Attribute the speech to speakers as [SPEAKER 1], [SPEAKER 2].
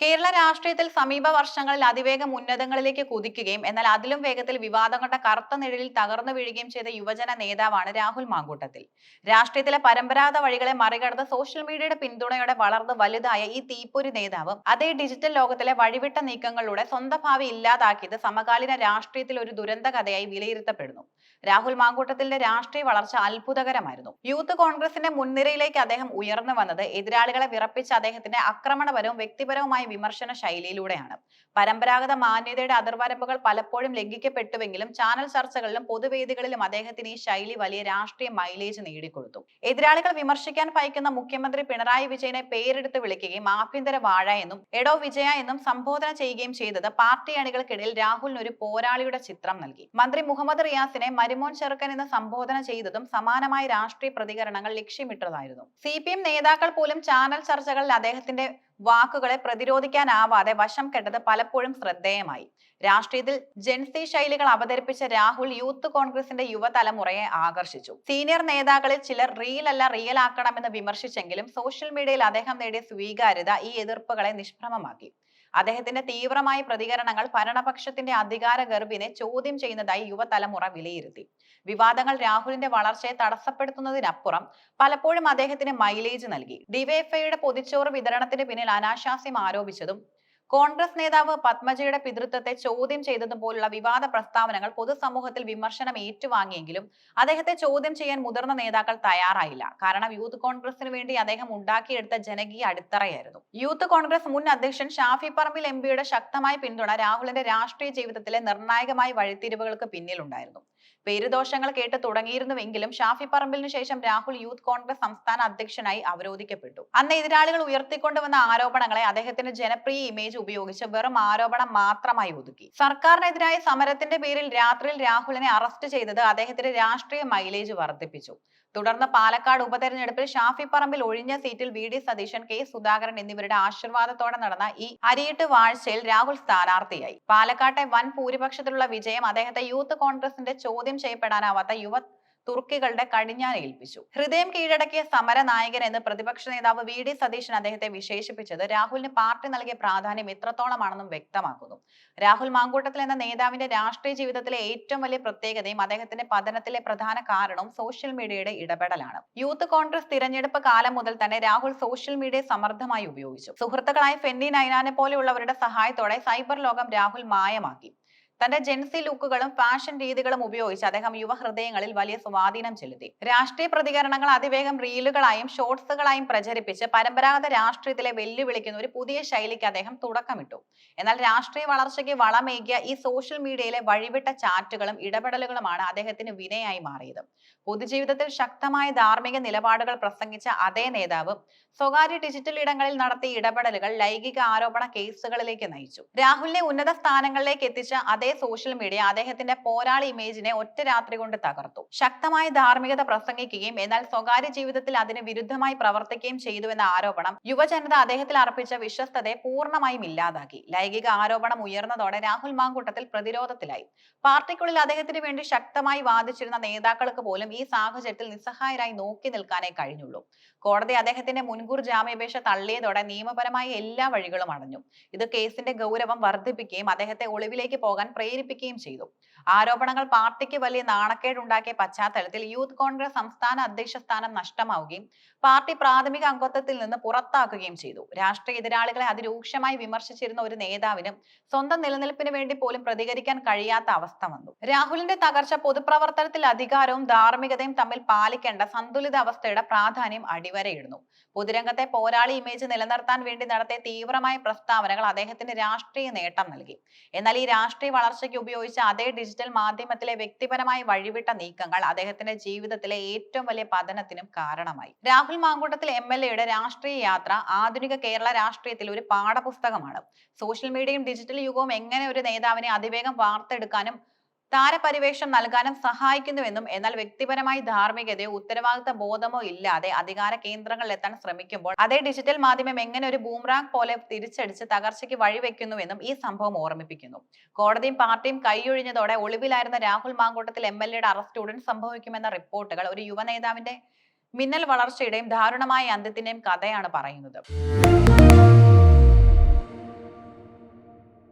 [SPEAKER 1] കേരള രാഷ്ട്രീയത്തിൽ സമീപ വർഷങ്ങളിൽ അതിവേഗം ഉന്നതങ്ങളിലേക്ക് കുതിക്കുകയും എന്നാൽ അതിലും വേഗത്തിൽ വിവാദങ്ങളുടെ കറുത്ത നിഴലിൽ തകർന്നു വീഴുകയും ചെയ്ത യുവജന നേതാവാണ് രാഹുൽ മാങ്കൂട്ടത്തിൽ. രാഷ്ട്രീയത്തിലെ പരമ്പരാഗത വഴികളെ മറികടന്ന് സോഷ്യൽ മീഡിയയുടെ പിന്തുണയോടെ വളർന്ന് വലുതായ ഈ തീപ്പൊരി നേതാവ് അതേ ഡിജിറ്റൽ ലോകത്തിലെ വഴിവിട്ട നീക്കങ്ങളിലൂടെ സ്വന്തം ഭാവി ഇല്ലാതാക്കിയത് സമകാലീന രാഷ്ട്രീയത്തിൽ ഒരു ദുരന്ത കഥയായി വിലയിരുത്തപ്പെടുന്നു. രാഹുൽ മാങ്കൂട്ടത്തിന്റെ രാഷ്ട്രീയ വളർച്ച അത്ഭുതകരമായിരുന്നു. യൂത്ത് കോൺഗ്രസിന്റെ മുൻനിരയിലേക്ക് അദ്ദേഹം ഉയർന്നു വന്നത് എതിരാളികളെ വിറപ്പിച്ച അദ്ദേഹത്തിന്റെ ആക്രമണപരവും വ്യക്തിപരവുമായ വിമർശന ശൈലിയിലൂടെയാണ്. പരമ്പരാഗത മാന്യതയുടെ അതിർവരമ്പുകൾ പലപ്പോഴും ലംഘിക്കപ്പെട്ടുവെങ്കിലും ചാനൽ ചർച്ചകളിലും പൊതുവേദികളിലും അദ്ദേഹത്തിന് ഈ ശൈലി വലിയ രാഷ്ട്രീയ മൈലേജ് നേടിക്കൊടുത്തു. എതിരാളികൾ വിമർശിക്കാൻ ഭയക്കുന്ന മുഖ്യമന്ത്രി പിണറായി വിജയനെ പേരെടുത്ത് വിളിക്കുകയും ആഭ്യന്തര വാഴ എന്നും എടോ വിജയ എന്നും സംബോധന ചെയ്യുകയും ചെയ്തത് പാർട്ടി അണികൾക്കിടയിൽ രാഹുലിന് ഒരു പോരാളിയുടെ ചിത്രം നൽകി. മന്ത്രി മുഹമ്മദ് റിയാസിനെ മരുമോൻ ചെറുക്കൻ എന്ന് സംബോധന ചെയ്തതും സമാനമായ രാഷ്ട്രീയ പ്രതികരണങ്ങൾ ലക്ഷ്യമിട്ടതായിരുന്നു. സി നേതാക്കൾ പോലും ചാനൽ ചർച്ചകളിൽ അദ്ദേഹത്തിന്റെ വാക്കുകളെ പ്രതിരോധിക്കാനാവാതെ വശം കെട്ടത് പലപ്പോഴും ശ്രദ്ധേയമായി. രാഷ്ട്രീയത്തിൽ ജൻസി ശൈലികൾ അവതരിപ്പിച്ച രാഹുൽ യൂത്ത് കോൺഗ്രസിന്റെ യുവതലമുറയെ ആകർഷിച്ചു. സീനിയർ നേതാക്കളിൽ ചിലർ റിയൽ അല്ല റിയൽ ആക്കണമെന്ന് വിമർശിച്ചെങ്കിലും സോഷ്യൽ മീഡിയയിൽ അദ്ദേഹം നേടിയ സ്വീകാര്യത ഈ എതിർപ്പുകളെ നിഷ്പ്രമമാക്കി. അദ്ദേഹത്തിന്റെ തീവ്രമായ പ്രതികരണങ്ങൾ ഭരണപക്ഷത്തിന്റെ അധികാര ഗർഭിനെ ചോദ്യം ചെയ്യുന്നതായി യുവതലമുറ വിലയിരുത്തി. വിവാദങ്ങൾ രാഹുലിന്റെ വളർച്ചയെ തടസ്സപ്പെടുത്തുന്നതിനപ്പുറം പലപ്പോഴും അദ്ദേഹത്തിന് മൈലേജ് നൽകി. ഡിവൈഎഫ്ഐയുടെ പൊതിച്ചോറ് വിതരണത്തിന് പിന്നിൽ അനാശാസ്യം ആരോപിച്ചതും കോൺഗ്രസ് നേതാവ് പത്മജയുടെ പിതൃത്വത്തെ ചോദ്യം ചെയ്തതുപോലുള്ള വിവാദ പ്രസ്താവനകൾ പൊതുസമൂഹത്തിൽ വിമർശനം ഏറ്റുവാങ്ങിയെങ്കിലും അദ്ദേഹത്തെ ചോദ്യം ചെയ്യാൻ മുതിർന്ന നേതാക്കൾ തയ്യാറായില്ല. കാരണം യൂത്ത് കോൺഗ്രസിന് വേണ്ടി അദ്ദേഹം ഉണ്ടാക്കിയെടുത്ത ജനകീയ അടിത്തറയായിരുന്നു. യൂത്ത് കോൺഗ്രസ് മുൻ അധ്യക്ഷൻ ഷാഫി പറമ്പിൽ എംപിയുടെ ശക്തമായ പിന്തുണ രാഹുലിന്റെ രാഷ്ട്രീയ ജീവിതത്തിലെ നിർണായകമായ വഴിത്തിരിവുകൾക്ക് പിന്നിലുണ്ടായിരുന്നു. പേരുദോഷങ്ങൾ കേട്ട് തുടങ്ങിയിരുന്നുവെങ്കിലും ഷാഫി പറമ്പിലിന് ശേഷം രാഹുൽ യൂത്ത് കോൺഗ്രസ് സംസ്ഥാന അധ്യക്ഷനായി അവരോധിക്കപ്പെട്ടു. അന്ന് എതിരാളികൾ ഉയർത്തിക്കൊണ്ടുവന്ന ആരോപണങ്ങളെ അദ്ദേഹത്തിന്റെ ജനപ്രിയ ഇമേജ് ഉപയോഗിച്ച് വെറും ആരോപണം മാത്രമായി ഒതുക്കി. സർക്കാരിനെതിരായ സമരത്തിന്റെ പേരിൽ രാത്രിയിൽ രാഹുലിനെ അറസ്റ്റ് ചെയ്തത് അദ്ദേഹത്തിന്റെ രാഷ്ട്രീയ മൈലേജ് വർദ്ധിപ്പിച്ചു. തുടർന്ന് പാലക്കാട് ഉപതെരഞ്ഞെടുപ്പിൽ ഷാഫി പറമ്പിൽ ഒഴിഞ്ഞ സീറ്റിൽ V D Satheesan K Sudhakaran എന്നിവരുടെ ആശീർവാദത്തോടെ നടന്ന ഈ അരിയിട്ട് വാഴ്ചയിൽ രാഹുൽ സ്ഥാനാർത്ഥിയായി. പാലക്കാട്ടെ വൻ ഭൂരിപക്ഷത്തിലുള്ള വിജയം അദ്ദേഹത്തെ യൂത്ത് കോൺഗ്രസിന്റെ ചോദ്യം ചെയ്യപ്പെടാനാവാത്ത യുവ തുർക്കികളുടെ കടിഞ്ഞാൻ ഏൽപ്പിച്ചു. ഹൃദയം കീഴടക്കിയ സമര നായകൻ എന്ന് പ്രതിപക്ഷ നേതാവ് വി. ഡി. സതീശൻ അദ്ദേഹത്തെ വിശേഷിപ്പിച്ചത് രാഹുലിന് പാർട്ടി നൽകിയ പ്രാധാന്യം എത്രത്തോളമാണെന്നും വ്യക്തമാക്കുന്നു. രാഹുൽ മാങ്കൂട്ടത്തിൽ എന്ന നേതാവിന്റെ രാഷ്ട്രീയ ജീവിതത്തിലെ ഏറ്റവും വലിയ പ്രത്യേകതയും അദ്ദേഹത്തിന്റെ പതനത്തിലെ പ്രധാന കാരണവും സോഷ്യൽ മീഡിയയുടെ ഇടപെടലാണ്. യൂത്ത് കോൺഗ്രസ് തിരഞ്ഞെടുപ്പ് കാലം മുതൽ തന്നെ രാഹുൽ സോഷ്യൽ മീഡിയ സമർത്ഥമായി ഉപയോഗിച്ചു. സുഹൃത്തുക്കളായ ഫെന്നി നൈനാനെ പോലെയുള്ളവരുടെ സഹായത്തോടെ സൈബർ ലോകം രാഹുൽ മായമാക്കി. തന്റെ ജെൻസി ലുക്കുകളും ഫാഷൻ രീതികളും ഉപയോഗിച്ച് അദ്ദേഹം യുവഹൃദയങ്ങളിൽ വലിയ സ്വാധീനം ചെലുത്തി. രാഷ്ട്രീയ പ്രതികരണങ്ങൾ അതിവേഗം റീലുകളായും ഷോർട്സുകളായും പ്രചരിപ്പിച്ച് പരമ്പരാഗത രാഷ്ട്രീയത്തിലെ വെല്ലുവിളിക്കുന്ന ഒരു പുതിയ ശൈലിക്ക് അദ്ദേഹം തുടക്കമിട്ടു. എന്നാൽ രാഷ്ട്രീയ വളർച്ചയ്ക്ക് വളമേകിയ ഈ സോഷ്യൽ മീഡിയയിലെ വഴിവിട്ട ചാറ്റുകളും ഇടപെടലുകളുമാണ് അദ്ദേഹത്തിന് വിനയായി മാറിയത്. പൊതുജീവിതത്തിൽ ശക്തമായ ധാർമ്മിക നിലപാടുകൾ പ്രസംഗിച്ച അതേ നേതാവ് സ്വകാര്യ ഡിജിറ്റൽ ഇടങ്ങളിൽ നടത്തിയ ഇടപെടലുകൾ ലൈംഗിക ആരോപണ കേസുകളിലേക്ക് നയിച്ചു. രാഹുലിനെ ഉന്നത സ്ഥാനങ്ങളിലേക്ക് എത്തിച്ച അതേ സോഷ്യൽ മീഡിയ അദ്ദേഹത്തിന്റെ പോരാളി ഇമേജിനെ ഒറ്റ രാത്രി കൊണ്ട് തകർത്തു. ശക്തമായ ധാർമ്മികത പ്രസംഗിക്കുകയും എന്നാൽ സ്വകാര്യ ജീവിതത്തിൽ അതിന് വിരുദ്ധമായി പ്രവർത്തിക്കുകയും ചെയ്തുവെന്ന ആരോപണം യുവജനത അദ്ദേഹത്തിൽ അർപ്പിച്ച വിശ്വസ്തതയെ പൂർണമായും ഇല്ലാതാക്കി. ലൈംഗിക ആരോപണം ഉയർന്നതോടെ രാഹുൽ മാങ്കൂട്ടത്തിൽ പ്രതിരോധത്തിലായി. പാർട്ടിക്കുള്ളിൽ അദ്ദേഹത്തിന് വേണ്ടി ശക്തമായി വാദിച്ചിരുന്ന നേതാക്കൾക്ക് പോലും ഈ സാഹചര്യത്തിൽ നിസ്സഹായരായി നോക്കി നിൽക്കാനേ കഴിഞ്ഞുള്ളൂ. കോടതി അദ്ദേഹത്തിന്റെ മുൻകൂർ ജാമ്യാപേക്ഷ തള്ളിയതോടെ നിയമപരമായ എല്ലാ വഴികളും അടഞ്ഞു. ഇത് കേസിന്റെ ഗൗരവം വർദ്ധിപ്പിക്കുകയും അദ്ദേഹത്തെ ഒളിവിലേക്ക് പോകാൻ പ്രേരിപ്പിക്കുകയും ചെയ്തു. ആരോപണങ്ങൾ പാർട്ടിക്ക് വലിയ നാണക്കേടുണ്ടാക്കിയ പശ്ചാത്തലത്തിൽ യൂത്ത് കോൺഗ്രസ് സംസ്ഥാന അധ്യക്ഷ സ്ഥാനം നഷ്ടമാവുകയും പാർട്ടി പ്രാഥമിക അംഗത്വത്തിൽ നിന്ന് പുറത്താക്കുകയും ചെയ്തു. രാഷ്ട്രീയ എതിരാളികളെ അതിരൂക്ഷമായി വിമർശിച്ചിരുന്ന ഒരു നേതാവിനും സ്വന്തം നിലനിൽപ്പിന് വേണ്ടി പോലും പ്രതികരിക്കാൻ കഴിയാത്ത അവസ്ഥ വന്നു. രാഹുലിന്റെ തകർച്ച പൊതുപ്രവർത്തനത്തിൽ അധികാരവും ധാർമ്മികതയും തമ്മിൽ പാലിക്കേണ്ട സന്തുലിത അവസ്ഥയുടെ പ്രാധാന്യം അടിവരയിടുന്നു. പൊതുരംഗത്തെ പോരാളി ഇമേജ് നിലനിർത്താൻ വേണ്ടി നടത്തിയ തീവ്രമായ പ്രസ്താവനകൾ അദ്ദേഹത്തിന് രാഷ്ട്രീയ നേട്ടം നൽകി. എന്നാൽ ഈ രാഷ്ട്രീയ വളർച്ചയ്ക്ക് ഉപയോഗിച്ച അതേ ഡിജിറ്റൽ മാധ്യമത്തിലെ വ്യക്തിപരമായി വഴിവിട്ട നീക്കങ്ങൾ അദ്ദേഹത്തിന്റെ ജീവിതത്തിലെ ഏറ്റവും വലിയ പതനത്തിനും കാരണമായി. രാഹുൽ മാങ്കൂട്ടത്തിൽ എം എൽ എയുടെ രാഷ്ട്രീയ യാത്ര ആധുനിക കേരള രാഷ്ട്രീയത്തിൽ ഒരു പാഠപുസ്തകമാണ്. സോഷ്യൽ മീഡിയയും ഡിജിറ്റൽ യുഗവും എങ്ങനെ ഒരു നേതാവിനെ അതിവേഗം വാർത്തെടുക്കാനും താരപരിവേഷം നൽകാനും സഹായിക്കുന്നുവെന്നും എന്നാൽ വ്യക്തിപരമായി ധാർമ്മികതയോ ഉത്തരവാദിത്ത ബോധമോ ഇല്ലാതെ അധികാര കേന്ദ്രങ്ങളിൽ എത്താൻ ശ്രമിക്കുമ്പോൾ അതേ ഡിജിറ്റൽ മാധ്യമം എങ്ങനെ ഒരു ബൂംറാങ് പോലെ തിരിച്ചടിച്ച് തകർച്ചയ്ക്ക് വഴിവെക്കുന്നുവെന്നും ഈ സംഭവം ഓർമ്മിപ്പിക്കുന്നു. കോടതിയും പാർട്ടിയും കൈയൊഴിഞ്ഞതോടെ ഒളിവിലായിരുന്ന രാഹുൽ മാങ്കൂട്ടത്തിൽ എം എൽ എയുടെ അറസ്റ്റ് ഉടൻ സംഭവിക്കുമെന്ന റിപ്പോർട്ടുകൾ ഒരു യുവനേതാവിന്റെ മിന്നൽ വളർച്ചയുടെയും ദാരുണമായ അന്ത്യത്തിന്റെയും കഥയാണ് പറയുന്നത്.